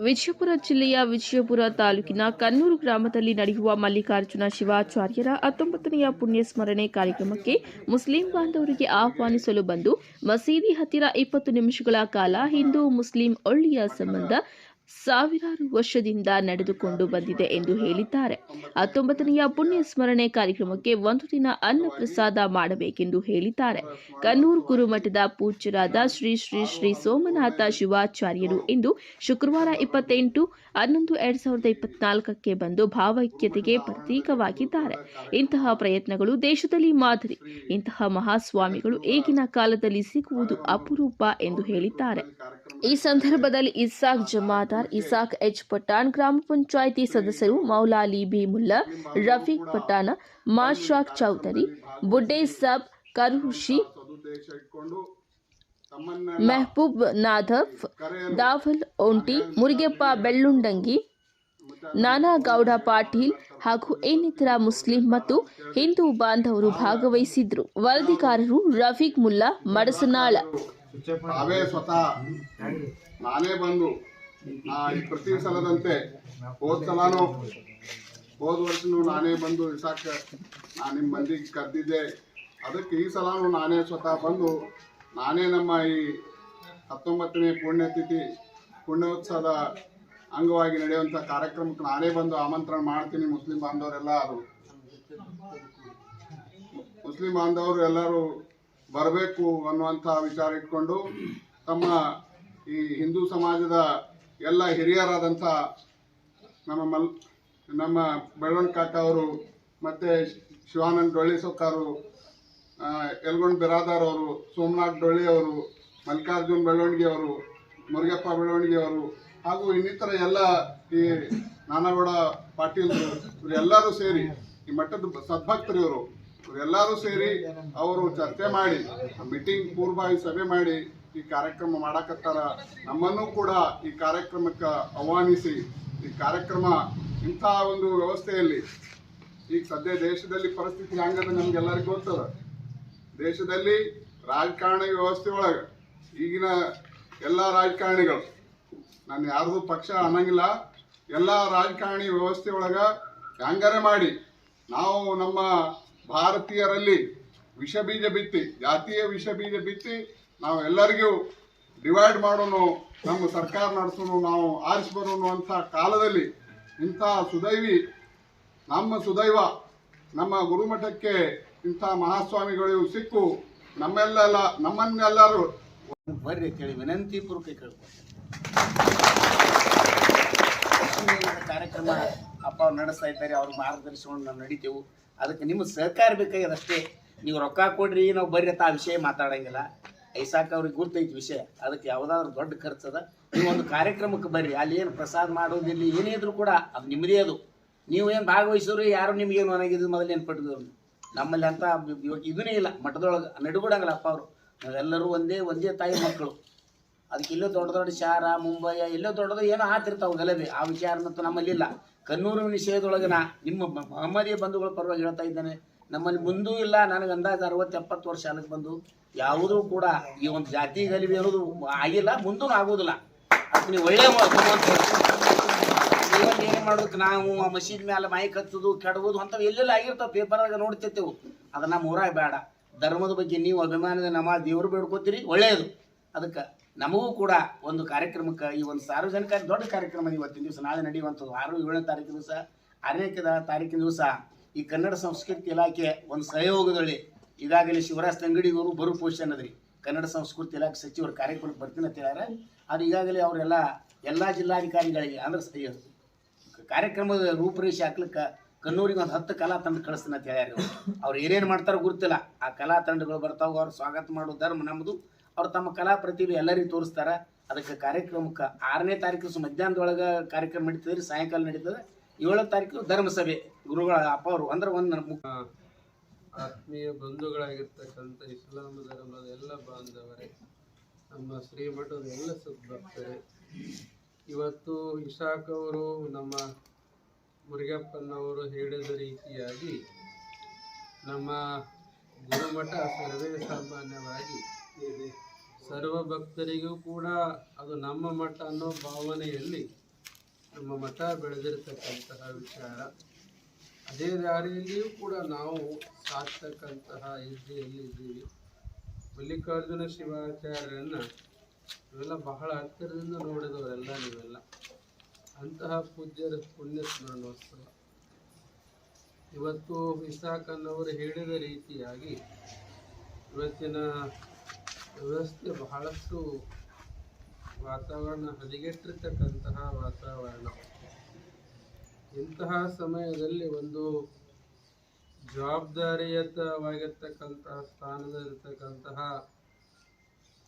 ವಿಜಯಪುರ ಜಿಲ್ಲೆಯ ವಿಜಯಪುರ ತಾಲೂಕಿನ ಕನ್ನೂರು ಗ್ರಾಮದಲ್ಲಿ ನಡೆಯುವ ಮಲ್ಲಿಕಾರ್ಜುನ ಶಿವಾಚಾರ್ಯರ ಹತ್ತೊಂಬತ್ತನೆಯ ಪುಣ್ಯಸ್ಮರಣೆ ಕಾರ್ಯಕ್ರಮಕ್ಕೆ ಮುಸ್ಲಿಂ ಬಾಂಧವರಿಗೆ ಆಹ್ವಾನಿಸಲು ಬಂದು ಮಸೀದಿ ಹತ್ತಿರ ಇಪ್ಪತ್ತು ನಿಮಿಷಗಳ ಕಾಲ ಹಿಂದೂ ಮುಸ್ಲಿಂ ಒಳ್ಳೆಯ ಸಂಬಂಧ ಸಾವಿರಾರು ವರ್ಷದಿಂದ ನಡೆದುಕೊಂಡು ಬಂದಿದೆ ಎಂದು ಹೇಳಿದ್ದಾರೆ. ಹತ್ತೊಂಬತ್ತನೆಯ ಪುಣ್ಯ ಸ್ಮರಣೆ ಕಾರ್ಯಕ್ರಮಕ್ಕೆ ಒಂದು ದಿನ ಅನ್ನ ಪ್ರಸಾದ ಮಾಡಬೇಕೆಂದು ಹೇಳಿದ್ದಾರೆ. ಕನ್ನೂರು ಗುರುಮಠದ ಪೂಜ್ಯರಾದ ಶ್ರೀ ಶ್ರೀ ಶ್ರೀ ಸೋಮನಾಥ ಶಿವಾಚಾರ್ಯರು ಇಂದು ಶುಕ್ರವಾರ ಇಪ್ಪತ್ತೆಂಟು, ಹನ್ನೊಂದು ಎರಡ್ ಸಾವಿರದ ಇಪ್ಪತ್ನಾಲ್ಕಕ್ಕೆ ಬಂದು ಭಾವೈಕ್ಯತೆಗೆ ಪ್ರತೀಕವಾಗಿದ್ದಾರೆ. ಇಂತಹ ಪ್ರಯತ್ನಗಳು ದೇಶದಲ್ಲಿ ಮಾದರಿ. ಇಂತಹ ಮಹಾಸ್ವಾಮಿಗಳು ಈಗಿನ ಕಾಲದಲ್ಲಿ ಸಿಗುವುದು ಅಪರೂಪ ಎಂದು ಹೇಳಿದ್ದಾರೆ. ಈ ಸಂದರ್ಭದಲ್ಲಿ ಇಸಾಕ್ ಇಸಾಕ್ ಎಚ್ ಪಠಾಣ್ ಗ್ರಾಮ ಪಂಚಾಯಿತಿ ಸದಸ್ಯರು ಮೌಲಾಲಿ ಭೀಮುಲ್ಲಾ, ರಫೀಕ್ ಪಠಾಣ, ಮಾಶಾಕ್ ಚೌಧರಿ, ಬುಡ್ಡೆ ಸಾಬ್ ತಮ್ಮನ್ನ ಮೆಹಬೂಬ್ ನಾಧಫ್ ದಾಫಲ್ ಓಂಟಿ ಮುರುಗೆಪ್ಪ ಬೆಳ್ಳುಂಡಂಗಿ, ನಾನಾ ಗೌಡ ಪಾಟೀಲ್ ಹಾಗೂ ಇನ್ನಿತರ ಮುಸ್ಲಿಂ ಮತ್ತು ಹಿಂದೂ ಬಾಂಧವರು ಭಾಗವಹಿಸಿದ್ರು ವರದಿಗಾರರು ರಫೀಕ್ ಮುಲ್ಲಾ, ಮಡಸನಾಳ. ನಾನೇ ಬಂದು ಈ ಪ್ರತಿ ಸಲದಂತೆ ಹೋದ ಸಲಾನು, ಹೋದ ವರ್ಷನೂ ನಾನೇ ಬಂದು ಇಸಾಕ ನಾನು ನಿಮ್ಮ ಮಂದಿಗೆ ಕರೆದಿದ್ದೆ. ಅದಕ್ಕೆ ಈ ಸಲಾನು ನಾನೇ ಸ್ವತಃ ಬಂದು, ನಾನೇ ನಮ್ಮ ಈ ಹತ್ತೊಂಬತ್ತನೇ ಪುಣ್ಯತಿಥಿ, ಪುಣ್ಯೋತ್ಸವದ ಅಂಗವಾಗಿ ನಡೆಯುವಂಥ ಕಾರ್ಯಕ್ರಮಕ್ಕೆ ನಾನೇ ಬಂದು ಆಮಂತ್ರಣ ಮಾಡ್ತೀನಿ ಮುಸ್ಲಿಂ ಬಾಂಧವರೆಲ್ಲ ಅದು ಮುಸ್ಲಿಂ ಬಾಂಧವರು ಎಲ್ಲರೂ ಬರಬೇಕು ಅನ್ನುವಂಥ ವಿಚಾರ ಇಟ್ಕೊಂಡು ತಮ್ಮ ಈ ಹಿಂದೂ ಸಮಾಜದ ಎಲ್ಲ ಹಿರಿಯರಾದಂಥ ನಮ್ಮ ಮಲ್ ನಮ್ಮ ಬೆಳವಣಿಗೆ ಕಾಕ ಅವರು ಮತ್ತು ಶಿವಾನಂದ ಡೊಳ್ಳಿ ಸೊಕ್ಕಾರು ಯಲ್ಗೊಂಡ್ ಬಿರಾದಾರ್ ಅವರು, ಸೋಮನಾಥ್ ಡೊಳ್ಳಿ ಅವರು, ಮಲ್ಲಿಕಾರ್ಜುನ್ ಬೆಳವಣಿಗೆ ಅವರು, ಮುರುಗಪ್ಪ ಬೆಳವಣಿಗೆ ಅವರು, ಹಾಗೂ ಇನ್ನಿತರ ಎಲ್ಲ ಈ ನಾನಗೌಡ ಪಾಟೀಲ್ ಇವರೆಲ್ಲರೂ ಸೇರಿ ಈ ಮಠದ ಸದ್ಭಕ್ತರು ಇವರು ಇವರೆಲ್ಲರೂ ಸೇರಿ ಅವರು ಚರ್ಚೆ ಮಾಡಿ ಮೀಟಿಂಗ್ ಪೂರ್ವಭಾವಿ ಸಭೆ ಮಾಡಿ ಈ ಕಾರ್ಯಕ್ರಮ ಮಾಡಕತ್ತಾರ. ನಮ್ಮನ್ನು ಕೂಡ ಈ ಕಾರ್ಯಕ್ರಮಕ್ಕೆ ಆಹ್ವಾನಿಸಿ. ಈ ಕಾರ್ಯಕ್ರಮ ಇಂಥ ಒಂದು ವ್ಯವಸ್ಥೆಯಲ್ಲಿ ಈಗ ಸದ್ಯ ದೇಶದಲ್ಲಿ ಪರಿಸ್ಥಿತಿ ಹಂಗದ ನಮ್ಗೆಲ್ಲರಿಗೂ ಗೊತ್ತದ. ದೇಶದಲ್ಲಿ ರಾಜಕಾರಣ ವ್ಯವಸ್ಥೆ ಒಳಗೆ ಈಗಿನ ಎಲ್ಲ ರಾಜಕಾರಣಿಗಳು, ನಾನು ಯಾರ್ದು ಪಕ್ಷ ಅನ್ನಂಗಿಲ್ಲ, ಎಲ್ಲ ರಾಜಕಾರಣಿ ವ್ಯವಸ್ಥೆ ಒಳಗೆ ಹ್ಯಾಂಗಾರೆ ಮಾಡಿ ನಾವು ನಮ್ಮ ಭಾರತೀಯರಲ್ಲಿ ವಿಷ ಬೀಜ ಬಿತ್ತಿ, ಜಾತಿಯ ವಿಷ ಬೀಜ ಬಿತ್ತಿ ನಾವು ಎಲ್ಲರಿಗೂ ಡಿವೈಡ್ ಮಾಡೋನು, ನಮ್ಮ ಸರ್ಕಾರ ನಡೆಸೋನು, ನಾವು ಆರಿಸ್ಬರೋನು ಅಂತ ಕಾಲದಲ್ಲಿ ಇಂಥ ಸುದೈವಿ, ನಮ್ಮ ಸುದೈವ, ನಮ್ಮ ಗುರುಮಠಕ್ಕೆ ಇಂಥ ಮಹಾಸ್ವಾಮಿಗಳು ಸಿಕ್ಕು ನಮ್ಮೆಲ್ಲ ನಮ್ಮನ್ನೆಲ್ಲರೂ ಬರ್ರಿ ಕೇಳಿ, ವಿನಂತಿ ಪೂರ್ವಕ ಕಾರ್ಯಕ್ರಮ ಅಪ್ಪ ಅವ್ರು ನಡೆಸ್ತಾ ಇದ್ದಾರೆ ಅವ್ರ ಮಾರ್ಗದರ್ಶನವನ್ನು ನಾವು ನಡಿತೇವೆ. ಅದಕ್ಕೆ ನಿಮ್ಮ ಸಹಕಾರ ಬೇಕಾಗಿದೆ ಅಷ್ಟೇ. ನೀವು ರೊಕ್ಕ ಕೊಡ್ರಿ, ನಾವು ಬರ್ರಿ ಅಂತ ಆ ವಿಷಯ ಮಾತಾಡಂಗಿಲ್ಲ. ಐಸಾಕ ಅವ್ರಿಗೆ ಗೊತ್ತೈತಿ ವಿಷಯ. ಅದಕ್ಕೆ ಯಾವುದಾದ್ರು ದೊಡ್ಡ ಖರ್ಚದ ನೀವು ಒಂದು ಕಾರ್ಯಕ್ರಮಕ್ಕೆ ಬರ್ರಿ. ಅಲ್ಲಿ ಏನು ಪ್ರಸಾದ ಮಾಡೋದಿಲ್ಲ ಏನೇ ಇದ್ರು ಕೂಡ ಅದು ನಿಮ್ಮದೇ ಅದು. ನೀವು ಏನು ಭಾಗವಹಿಸೋರು, ಯಾರು ನಿಮ್ಗೇನು ಒಣಗಿದ್ದು ಮೊದಲು ಏನು ಪಟ್ಟಿದ್ರು ನಮ್ಮಲ್ಲಿ ಅಂತ ಇದೂ ಇದನ್ನೇ ಇಲ್ಲ. ಮಠದೊಳಗೆ ನಡುಗೂಡಂಗಿಲ್ಲ ಅಪ್ಪ ಅವರು. ನಾವೆಲ್ಲರೂ ಒಂದೇ ಒಂದೇ ತಾಯಿ ಮಕ್ಕಳು. ಅದಕ್ಕೆ ಇಲ್ಲೋ ದೊಡ್ಡ ದೊಡ್ಡ ಶಾರ, ಮುಂಬೈ, ಎಲ್ಲೋ ದೊಡ್ಡದು ಏನೋ ಆತಿರ್ತಾವೆ ಗಲಭೆ. ಆ ವಿಚಾರ ಮತ್ತು ನಮ್ಮಲ್ಲಿ ಇಲ್ಲ ಕನ್ನೂರು ವಿಷಯದೊಳಗೆ ನಾ ನಿಮ್ಮ ಮಹಮ್ಮದೀಯ ಬಂಧುಗಳ ಪರವಾಗಿ ಹೇಳ್ತಾ ಇದ್ದೇನೆ. ನಮ್ಮಲ್ಲಿ ಮುಂದೂ ಇಲ್ಲ, ನನಗೆ ಅಂದಾಜು ಅರವತ್ತು, ಎಪ್ಪತ್ತು ವರ್ಷ ಅಲ್ಲಿಗೆ ಬಂದು. ಯಾವುದೂ ಕೂಡ ಈ ಒಂದು ಜಾತಿ ಗಲಿಬೆ ಅನ್ನೋದು ಆಗಿಲ್ಲ ಮುಂದೂ ಆಗೋದಿಲ್ಲ. ಅದು ನೀವು ಒಳ್ಳೆ ಇವತ್ತು ಏನು ಮಾಡೋದು? ನಾವು ಆ ಮಸೀದ್ ಮೇಲೆ ಮೈಕ್ ಹಚ್ಚೋದು ಕೆಡಬೋದು ಅಂಥವು ಎಲ್ಲೆಲ್ಲ ಆಗಿರ್ತಾವೆ ಪೇಪರಾಗ ನೋಡ್ತಿರ್ತೇವೆ. ಅದನ್ನ ನಮ್ಮ ಊರಾಗ ಬೇಡ. ಧರ್ಮದ ಬಗ್ಗೆ ನೀವು ಅಭಿಮಾನದ ನಮ್ಮ ದೇವರು ಬೇಡ್ಕೋತೀರಿ, ಒಳ್ಳೆಯದು. ಅದಕ್ಕೆ ನಮಗೂ ಕೂಡ ಒಂದು ಕಾರ್ಯಕ್ರಮಕ್ಕೆ ಈ ಒಂದು ಸಾರ್ವಜನಿಕ ದೊಡ್ಡ ಕಾರ್ಯಕ್ರಮ ಇವತ್ತಿನ ದಿವಸ ನಾಳೆ ನಡೆಯುವಂಥದ್ದು. ಆರು ಏಳನೇ ತಾರೀಕು ದಿವಸ, ಆರನೇ ತಾರೀಕಿನ ದಿವಸ ಈ ಕನ್ನಡ ಸಂಸ್ಕೃತಿ ಇಲಾಖೆ ಒಂದು ಸಹಯೋಗದಲ್ಲಿ ಈಗಾಗಲೇ ಶಿವರಾಜ್ ತಂಗಡಿಗವರು ಬರು ಪೋಷನ್ ಅದ್ರಿ ಕನ್ನಡ ಸಂಸ್ಕೃತಿ ಇಲಾಖೆ ಸಚಿವರು ಕಾರ್ಯಕ್ರಮಕ್ಕೆ ಬರ್ತೀನಿ ಅಂತ ಹೇಳ್ಯಾರ. ಅದು ಈಗಾಗಲೇ ಅವರೆಲ್ಲ ಎಲ್ಲ ಜಿಲ್ಲಾಧಿಕಾರಿಗಳಿಗೆ ಅಂದ್ರೆ ಕಾರ್ಯಕ್ರಮದ ರೂಪುರೇಷೆ ಹಾಕ್ಲಿಕ್ಕೆ ಕನ್ನೂರಿಗೆ ಒಂದು ಹತ್ತು ಕಲಾ ತಂಡ ಕಳಿಸ್ತೀನಿ ಅಂತ ಹೇಳ್ಯಾರ. ಅವ್ರು ಏನೇನು ಮಾಡ್ತಾರೋ ಗೊತ್ತಿಲ್ಲ. ಆ ಕಲಾ ತಂಡಗಳು ಬರ್ತಾವೆ, ಅವ್ರು ಸ್ವಾಗತ ಮಾಡೋ ಧರ್ಮ ನಮ್ಮದು ಅವ್ರು ತಮ್ಮ ಕಲಾ ಪ್ರತಿಭೆ ಎಲ್ಲರಿಗೂ ತೋರಿಸ್ತಾರೆ. ಅದಕ್ಕೆ ಕಾರ್ಯಕ್ರಮಕ್ಕೆ ಆರನೇ ತಾರೀಕು ಮಧ್ಯಾಹ್ನದೊಳಗೆ ಕಾರ್ಯಕ್ರಮ ನಡೀತದೆ ಸಾಯಂಕಾಲ ನಡೀತದೆ. ಏಳನೇ ತಾರೀಕು ಧರ್ಮಸಭೆ. ಗುರುಗಳ ಅಪ್ಪ ಅವರು. ಅಂದ್ರೆ ಒಂದು ನನ್ನ ಆತ್ಮೀಯ ಬಂಧುಗಳಾಗಿರ್ತಕ್ಕಂಥ ಇಸ್ಲಾಂ ಧರ್ಮದ ಎಲ್ಲ ಬಾಂಧವರೇ, ನಮ್ಮ ಶ್ರೀಮಠದ ಎಲ್ಲ ಸದ್ಭಕ್ತರೇ, ಇವತ್ತು ಇಶಾಕ್ ಅವರು ನಮ್ಮ ಮುರುಗಪ್ಪನವರು ಹೇಳಿದ ರೀತಿಯಾಗಿ ನಮ್ಮ ಗುರುಮಠ ಸರ್ವೇ ಸಾಮಾನ್ಯವಾಗಿ ಸರ್ವ ಭಕ್ತರಿಗೂ ಕೂಡ ಅದು ನಮ್ಮ ಮಠ ಅನ್ನೋ ಭಾವನೆಯಲ್ಲಿ ನಮ್ಮ ಮಠ ಬೆಳೆದಿರತಕ್ಕಂತಹ ವಿಚಾರ. ಅದೇ ದಾರಿಯಲ್ಲಿಯೂ ಕೂಡ ನಾವು ಸಾಕ್ತಕ್ಕಂತಹ ಹೆಜ್ಜೆಯಲ್ಲಿ ಇದ್ದೀವಿ. ಮಲ್ಲಿಕಾರ್ಜುನ ಶಿವಾಚಾರ್ಯರನ್ನ ಇವೆಲ್ಲ ಬಹಳ ಹತ್ತಿರದಿಂದ ನೋಡಿದವರೆಲ್ಲ ನೀವೆಲ್ಲ. ಅಂತಹ ಪೂಜ್ಯರ ಪುಣ್ಯ ಸ್ಮರಣೋತ್ಸವ. ಇವತ್ತು ಇಸಾಕನ್ನವರು ಹೇಳಿದ ರೀತಿಯಾಗಿ ಇವತ್ತಿನ ವ್ಯವಸ್ಥೆ ಬಹಳಷ್ಟು ವಾತಾವರಣ ಹದಗೆಟ್ಟಿರ್ತಕ್ಕಂತಹ ವಾತಾವರಣ. ಇಂತಹ ಸಮಯದಲ್ಲಿ ಒಂದು ಜವಾಬ್ದಾರಿಯುತವಾಗಿರ್ತಕ್ಕಂತಹ ಸ್ಥಾನದಲ್ಲಿರ್ತಕ್ಕಂತಹ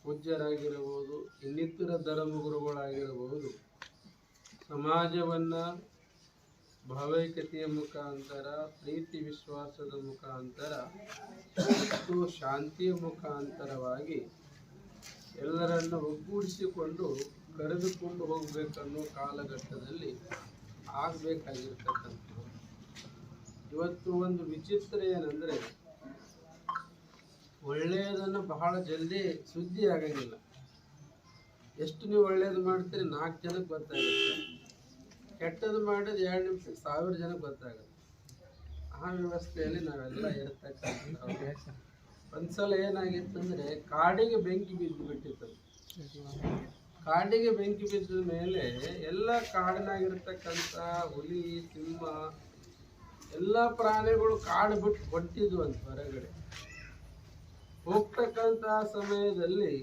ಪೂಜ್ಯರಾಗಿರಬಹುದು, ಇನ್ನಿತರ ಧರ್ಮಗುರುಗಳಾಗಿರಬಹುದು. ಸಮಾಜವನ್ನು ಭಾವೈಕ್ಯತೆಯ ಮುಖಾಂತರ, ಪ್ರೀತಿ ವಿಶ್ವಾಸದ ಮುಖಾಂತರ ಮತ್ತು ಶಾಂತಿಯ ಮುಖಾಂತರವಾಗಿ ಎಲ್ಲರನ್ನು ಒಗ್ಗೂಡಿಸಿಕೊಂಡು ಕರೆದುಕೊಂಡು ಹೋಗಬೇಕನ್ನೋ ಕಾಲಘಟ್ಟದಲ್ಲಿ ಆಗಬೇಕಾಗಿರ್ತಕ್ಕಂಥದ್ದು. ಇವತ್ತು ಒಂದು ವಿಚಿತ್ರ ಏನಂದರೆ ಒಳ್ಳೆಯದನ್ನು ಬಹಳ ಜಲ್ದಿ ಸುದ್ದಿ ಆಗಂಗಿಲ್ಲ. ಎಷ್ಟು ನೀವು ಒಳ್ಳೇದು ಮಾಡ್ತೀರಿ, ನಾಲ್ಕು ಜನಕ್ಕೆ ಗೊತ್ತಾಗುತ್ತೆ. ಕೆಟ್ಟದ್ದು ಮಾಡಿದ್ರೆ ಎರಡು ನಿಮಿಷ, ಸಾವಿರ ಜನಕ್ಕೆ ಗೊತ್ತಾಗುತ್ತೆ. ಆ ವ್ಯವಸ್ಥೆಯಲ್ಲಿ ನಾವೆಲ್ಲ ಇರ್ತಕ್ಕಂಥ ಒಂದ್ಸಲ ಏನಾಗಿತ್ತಂದ್ರೆ ಕಾಡಿಗೆ ಬೆಂಕಿ ಬಿದ್ದು ಬಿಟ್ಟಿತ್ತು. ಕಾಡಿಗೆ ಬೆಂಕಿ ಬಿದ್ದ ಮೇಲೆ ಎಲ್ಲ ಕಾಡಿನಾಗಿರ್ತಕ್ಕಂಥ ಹುಲಿ, ಸಿಂಹ, ಎಲ್ಲ ಪ್ರಾಣಿಗಳು ಕಾಡು ಬಿಟ್ಟು ಹೊಟ್ಟಿದ್ವು ಅಂತ ಹೊರಗಡೆ. ಹೋಗ್ತಕ್ಕಂಥ ಸಮಯದಲ್ಲಿ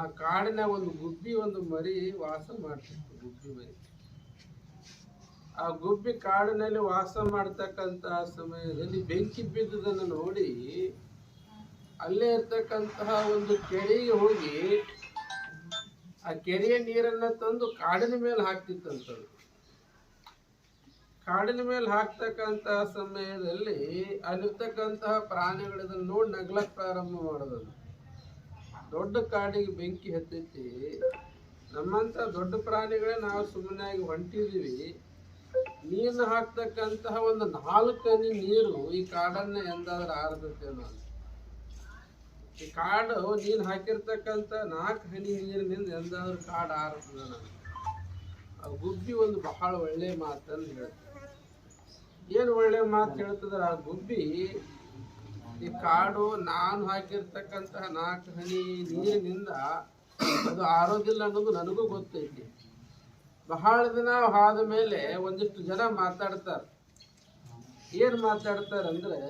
ಆ ಕಾಡಿನ ಒಂದು ಗುಬ್ಬಿ ಒಂದು ಮರಿ ವಾಸ ಮಾಡ್ತಿತ್ತು, ಗುಬ್ಬಿ ಮರಿ. ಆ ಗುಬ್ಬಿ ಕಾಡಿನಲ್ಲಿ ವಾಸ ಮಾಡ್ತಕ್ಕಂಥ ಸಮಯದಲ್ಲಿ ಬೆಂಕಿ ಬಿದ್ದುದನ್ನು ನೋಡಿ ಅಲ್ಲೇ ಇರ್ತಕ್ಕಂತಹ ಒಂದು ಕೆರೆಗೆ ಹೋಗಿ ಆ ಕೆರೆಯ ನೀರನ್ನ ತಂದು ಕಾಡಿನ ಮೇಲೆ ಹಾಕ್ತಿತ್ತಂತದ್ದು ಕಾಡಿನ ಮೇಲೆ ಹಾಕ್ತಕ್ಕಂತಹ ಸಮಯದಲ್ಲಿ ಅಲ್ಲಿರ್ತಕ್ಕಂತಹ ಪ್ರಾಣಿಗಳನ್ನ ನೋಡಿ ನಗ್ಲಕ್ ಪ್ರಾರಂಭ ಮಾಡೋದನ್ನು ದೊಡ್ಡ ಕಾಡಿಗೆ ಬೆಂಕಿ ಹತ್ತೈತಿ. ನಮ್ಮಂತ ದೊಡ್ಡ ಪ್ರಾಣಿಗಳೇ ನಾವು ಸುಮ್ಮನೆ ಹೊಂಟಿದೀವಿ. ನೀರು ಹಾಕ್ತಕ್ಕಂತಹ ಒಂದು ನಾಲ್ಕು ನೀರು ಈ ಕಾಡನ್ನ ಎಂದಾದ್ರೂ ಆರದತ್ತೆ ಅಂತ. ಈ ಕಾಡು ನೀನು ಹಾಕಿರ್ತಕ್ಕಂಥ ನಾಲ್ಕು ಹನಿ ನೀರಿನಿಂದ ಎಂದಾದ್ರೂ ಕಾಡು ಆರ್ತದ ಆ ಗುಬ್ಬಿ ಒಂದು ಬಹಳ ಒಳ್ಳೆ ಮಾತನ್ನು ಹೇಳ್ತದೆ. ಏನು ಒಳ್ಳೆ ಮಾತು ಹೇಳ್ತದ್ರ ಆ ಗುಬ್ಬಿ, ಈ ಕಾಡು ನಾನು ಹಾಕಿರ್ತಕ್ಕಂತಹ ನಾಲ್ಕು ಹನಿ ನೀರಿನಿಂದ ಅದು ಆರೋದಿಲ್ಲ ಅನ್ನೋದು ನನಗೂ ಗೊತ್ತೈತಿ. ಬಹಳ ದಿನ ಆದ ಮೇಲೆ ಒಂದಿಷ್ಟು ಜನ ಮಾತಾಡ್ತಾರೆ. ಏನು ಮಾತಾಡ್ತಾರೆ ಅಂದ್ರೆ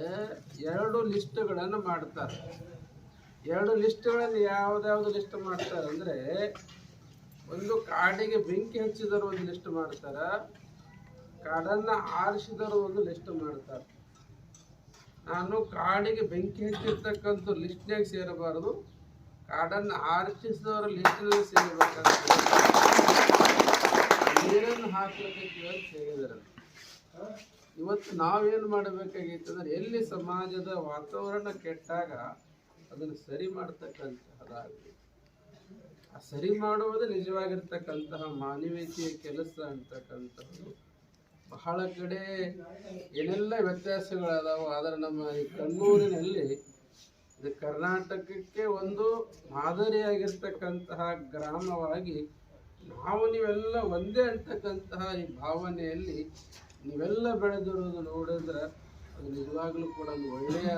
ಎರಡು ಲಿಸ್ಟ್ಗಳನ್ನು ಮಾಡ್ತಾರೆ. ಎರಡು ಲಿಸ್ಟ್ಗಳಲ್ಲಿ ಯಾವ್ದಾವ್ದು ಲಿಸ್ಟ್ ಮಾಡ್ತಾರೆ ಅಂದ್ರೆ ಒಂದು ಕಾಡಿಗೆ ಬೆಂಕಿ ಹಚ್ಚಿದವರು ಒಂದು ಲಿಸ್ಟ್ ಮಾಡ್ತಾರೆ, ಕಾಡನ್ನು ಆರಿಸಿದವರು ಒಂದು ಲಿಸ್ಟ್ ಮಾಡ್ತಾರೆ. ನಾನು ಕಾಡಿಗೆ ಬೆಂಕಿ ಹಚ್ಚಿರ್ತಕ್ಕಂಥ ಲಿಸ್ಟ್ನಾಗ ಸೇರಬಾರದು, ಕಾಡನ್ನು ಆರಿಸಿದವರ ಲಿಸ್ಟ್ನಲ್ಲಿ ಸೇರಬೇಕಂತ ನೀರನ್ನು ಹಾಕ್ಲಿಕ್ಕೆ ಕೇಳಿ ಹೇಳಿದಾರೆ. ಇವತ್ತು ನಾವೇನು ಮಾಡಬೇಕಾಗಿತ್ತು ಅಂದ್ರೆ ಎಲ್ಲಿ ಸಮಾಜದ ವಾತಾವರಣ ಕೆಟ್ಟಾಗ ಅದನ್ನು ಸರಿ ಮಾಡ್ತಕ್ಕಂತಹದ್ದಾಗಲಿ. ಆ ಸರಿ ಮಾಡುವುದು ನಿಜವಾಗಿರ್ತಕ್ಕಂತಹ ಮಾನವೀಯತೆಯ ಕೆಲಸ ಅಂತಕ್ಕಂಥದ್ದು. ಬಹಳ ಕಡೆ ಏನೆಲ್ಲ ವ್ಯತ್ಯಾಸಗಳದಾವ, ಆದರೆ ನಮ್ಮ ಈ ಕಣ್ಣೂರಿನಲ್ಲಿ ಇದು ಕರ್ನಾಟಕಕ್ಕೆ ಒಂದು ಮಾದರಿಯಾಗಿರ್ತಕ್ಕಂತಹ ಗ್ರಾಮವಾಗಿ ನಾವು ನೀವೆಲ್ಲ ಒಂದೇ ಅಂತಕ್ಕಂತಹ ಈ ಭಾವನೆಯಲ್ಲಿ ನೀವೆಲ್ಲ ಬೆಳೆದಿರುವುದು ನೋಡಿದ್ರೆ ಅದು ನಿಜವಾಗ್ಲೂ ಕೂಡ ಒಂದು ಒಳ್ಳೆಯ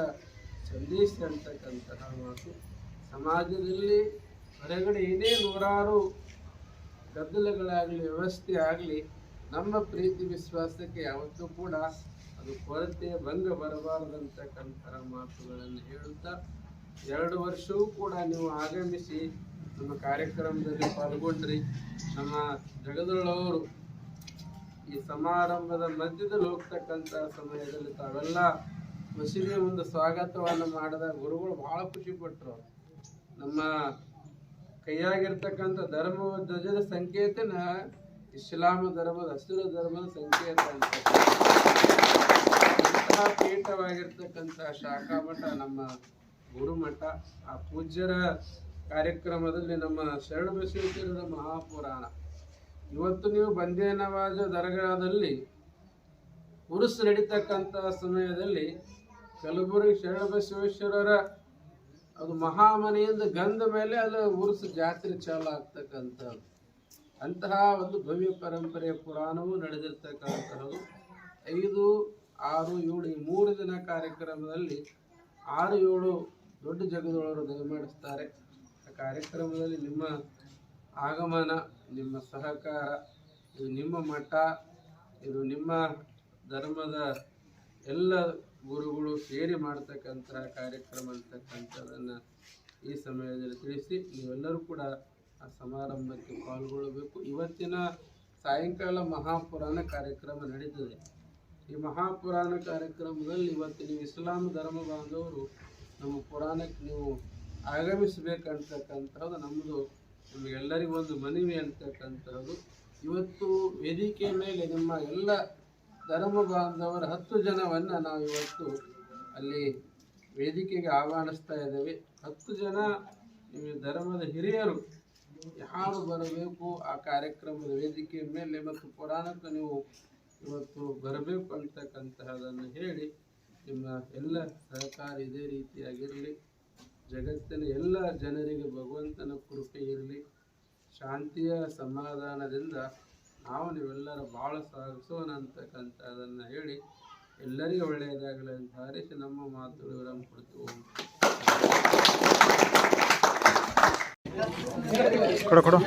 ಸಂದೇಶ ಅಂತಕ್ಕಂತಹ ಮಾತು ಸಮಾಜದಲ್ಲಿ ಹೊರಗಡೆ ಏನೇ ನೂರಾರು ಗದ್ದಲಗಳಾಗಲಿ, ವ್ಯವಸ್ಥೆ ಆಗಲಿ, ನಮ್ಮ ಪ್ರೀತಿ ವಿಶ್ವಾಸಕ್ಕೆ ಯಾವತ್ತೂ ಕೂಡ ಅದು ಕೊರತೆ ಭಂಗ ಬರಬಾರದಂತಕ್ಕಂತಹ ಮಾತುಗಳನ್ನು ಹೇಳುತ್ತಾ, ಎರಡು ವರ್ಷವೂ ಕೂಡ ನೀವು ಆಗಮಿಸಿ ನಮ್ಮ ಕಾರ್ಯಕ್ರಮದಲ್ಲಿ ಪಾಲ್ಗೊಂಡ್ರಿ. ನಮ್ಮ ಜಗದಳವರು ಈ ಸಮಾರಂಭದ ಮಧ್ಯದಲ್ಲಿ ಹೋಗ್ತಕ್ಕಂಥ ಸಮಯದಲ್ಲಿ ತಾವೆಲ್ಲ ಮಸೀದಿಯ ಒಂದು ಸ್ವಾಗತವನ್ನು ಮಾಡಿದ ಗುರುಗಳು ಬಹಳ ಖುಷಿ ಪಟ್ಟರು ನಮ್ಮ ಕೈಯಾಗಿರ್ತಕ್ಕಂಥ ಧರ್ಮ ಧ್ವಜದ ಸಂಕೇತನ ಇಸ್ಲಾಂ ಧರ್ಮದ ಹಸಿರು ಧರ್ಮದ ಸಂಕೇತ ಅಂತ. ಇಂತಹ ಪೀಠವಾಗಿರ್ತಕ್ಕಂಥ ಶಾಖಾಮಠ ನಮ್ಮ ಗುರುಮಠ. ಆ ಪೂಜ್ಯರ ಕಾರ್ಯಕ್ರಮದಲ್ಲಿ ನಮ್ಮ ಶರಣ ಬಸವೇಶ್ವರರ ಮಹಾಪುರಾಣ. ಇವತ್ತು ನೀವು ಬಂದೇನವಾದ ದರ್ಗಾದಲ್ಲಿ ಉರುಸು ನಡೀತಕ್ಕಂಥ ಸಮಯದಲ್ಲಿ ಕಲಬುರಗಿ ಶರಣ ಬಸವೇಶ್ವರರ ಅದು ಮಹಾಮನೆಯಿಂದ ಗಂಧ ಮೇಲೆ ಅಲ್ಲಿ ಉರುಸು ಜಾತ್ರೆ ಚಾಲು ಆಗ್ತಕ್ಕಂಥದ್ದು. ಅಂತಹ ಒಂದು ಭವ್ಯ ಪರಂಪರೆಯ ಪುರಾಣವೂ ನಡೆದಿರ್ತಕ್ಕಂತಹದ್ದು. ಐದು, ಆರು, ಏಳು ಈ ಮೂರು ದಿನ ಕಾರ್ಯಕ್ರಮದಲ್ಲಿ ಆರು, ಏಳು ದೊಡ್ಡ ಜಗದೊಳವರು ದಯಮಾಡಿಸ್ತಾರೆ ಆ ಕಾರ್ಯಕ್ರಮದಲ್ಲಿ ನಿಮ್ಮ ಆಗಮನ, ನಿಮ್ಮ ಸಹಕಾರ, ಇದು ನಿಮ್ಮ ಮಠ, ಇದು ನಿಮ್ಮ ಧರ್ಮದ ಎಲ್ಲ ಗುರುಗಳು ಸೇರಿ ಮಾಡ್ತಕ್ಕಂತಹ ಕಾರ್ಯಕ್ರಮ ಅಂತಕ್ಕಂಥದ್ದನ್ನು ಈ ಸಮಯದಲ್ಲಿ ತಿಳಿಸಿ ನೀವೆಲ್ಲರೂ ಕೂಡ ಆ ಸಮಾರಂಭಕ್ಕೆ ಪಾಲ್ಗೊಳ್ಳಬೇಕು. ಇವತ್ತಿನ ಸಾಯಂಕಾಲ ಮಹಾಪುರಾಣ ಕಾರ್ಯಕ್ರಮ ನಡೀತದೆ. ಈ ಮಹಾಪುರಾಣ ಕಾರ್ಯಕ್ರಮದಲ್ಲಿ ಇವತ್ತು ನೀವು ಇಸ್ಲಾಂ ಧರ್ಮ ಬಾಂಧವರು ನಮ್ಮ ಪುರಾಣಕ್ಕೆ ನೀವು ಆಗಮಿಸಬೇಕಂತಕ್ಕಂಥದ್ದು ನಮ್ಮದು ನಿಮಗೆಲ್ಲರಿಗೂ ಒಂದು ಮನವಿ ಅಂತಕ್ಕಂಥದ್ದು. ಇವತ್ತು ವೇದಿಕೆ ಮೇಲೆ ನಿಮ್ಮ ಎಲ್ಲ ಧರ್ಮ ಬಾಂಧವರ ಹತ್ತು ಜನವನ್ನು ನಾವು ಇವತ್ತು ಅಲ್ಲಿ ವೇದಿಕೆಗೆ ಆಹ್ವಾನಿಸ್ತಾ ಇದ್ದೇವೆ. ಹತ್ತು ಜನ ಧರ್ಮದ ಹಿರಿಯರು. ಯಾರು ಬರಬೇಕು ಆ ಕಾರ್ಯಕ್ರಮದ ವೇದಿಕೆ ಮೇಲೆ ಮತ್ತು ಪುರಾಣಕ್ಕೆ ನೀವು ಇವತ್ತು ಬರಬೇಕು ಅಂತಕ್ಕಂತಹದನ್ನು ಹೇಳಿ ನಿಮ್ಮ ಎಲ್ಲ ಸಹಕಾರ ಇದೇ ರೀತಿಯಾಗಿರಲಿ, ಜಗತ್ತಿನ ಎಲ್ಲ ಜನರಿಗೆ ಭಗವಂತನ ಕೃಪೆ ಇರಲಿ, ಶಾಂತಿಯ ಸಮಾಧಾನದಿಂದ ನಾವು ನೀವೆಲ್ಲರ ಭಾಳ ಸಾಗಿಸೋಣ ಅಂತಕ್ಕಂಥದ್ದನ್ನು ಹೇಳಿ ಎಲ್ಲರಿಗೂ ಒಳ್ಳೆಯದಾಗಲಿ ಅಂತ ಹಾರೈಸಿ ನಮ್ಮ ಮಾತುಗಳನ್ನು ವಿರಾಮ ಓಂ ಕೊಡು ಕೊಡು.